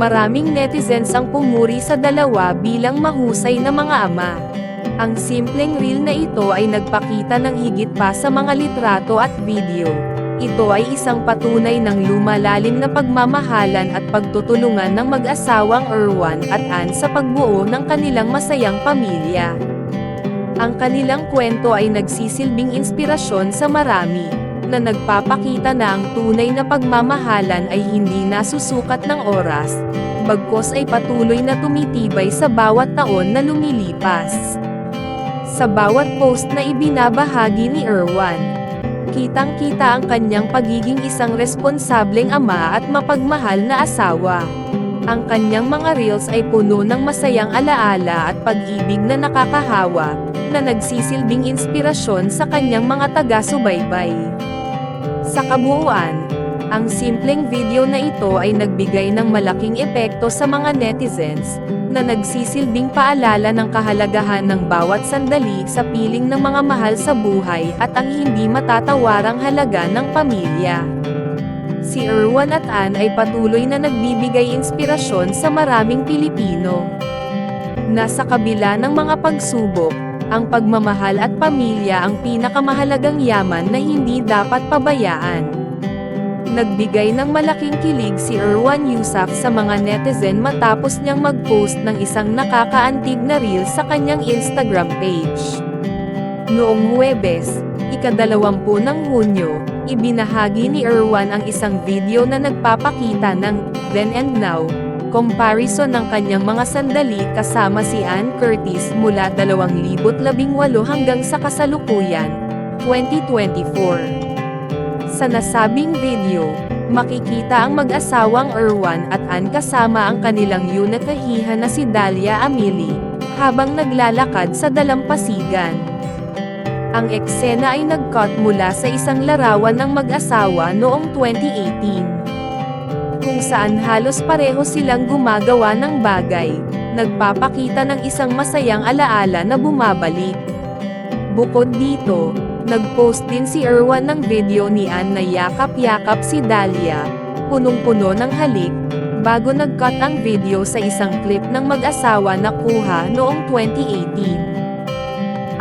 Maraming netizens ang pumuri sa dalawa bilang mahusay na mga ama. Ang simpleng reel na ito ay nagpakita ng higit pa sa mga litrato at video. Ito ay isang patunay ng lumalalim na pagmamahalan at pagtutulungan ng mag-asawang Erwan at Ann sa pagbuo ng kanilang masayang pamilya. Ang kanilang kwento ay nagsisilbing inspirasyon sa marami, na nagpapakita na ang tunay na pagmamahalan ay hindi nasusukat ng oras, bagkos ay patuloy na tumitibay sa bawat taon na lumilipas. Sa bawat post na ibinabahagi ni Erwan, kitang-kita ang kanyang pagiging isang responsableng ama at mapagmahal na asawa. Ang kanyang mga reels ay puno ng masayang alaala at pag-ibig na nakakahawa, na nagsisilbing inspirasyon sa kanyang mga taga-subaybay. Sa kabuuan, ang simpleng video na ito ay nagbigay ng malaking epekto sa mga netizens, na nagsisilbing paalala ng kahalagahan ng bawat sandali sa piling ng mga mahal sa buhay at ang hindi matatawarang halaga ng pamilya. Si Erwan at Ann ay patuloy na nagbibigay inspirasyon sa maraming Pilipino. Nasa kabila ng mga pagsubok, ang pagmamahal at pamilya ang pinakamahalagang yaman na hindi dapat pabayaan. Nagbigay ng malaking kilig si Erwan Yusaf sa mga netizen matapos niyang mag-post ng isang nakakaantig na reel sa kanyang Instagram page. Noong Huwebes, ikadalawampu ng Hunyo, ibinahagi ni Erwan ang isang video na nagpapakita ng then and now comparison ng kanyang mga sandali kasama si Ann Curtis mula 2018 hanggang sa kasalukuyan, 2024. Sa nasabing video, makikita ang mag-asawang Erwan at Ann kasama ang kanilang yunakahihan na si Dalia Amili, habang naglalakad sa dalampasigan. Ang eksena ay nag-cut mula sa isang larawan ng mag-asawa noong 2018 kung saan halos pareho silang gumagawa ng bagay, nagpapakita ng isang masayang alaala na bumabalik. Bukod dito, nag-post din si Erwan ng video ni Ann na yakap-yakap si Dahlia, punong-puno ng halik, bago nag-cut ang video sa isang clip ng mag-asawa na kuha noong 2018.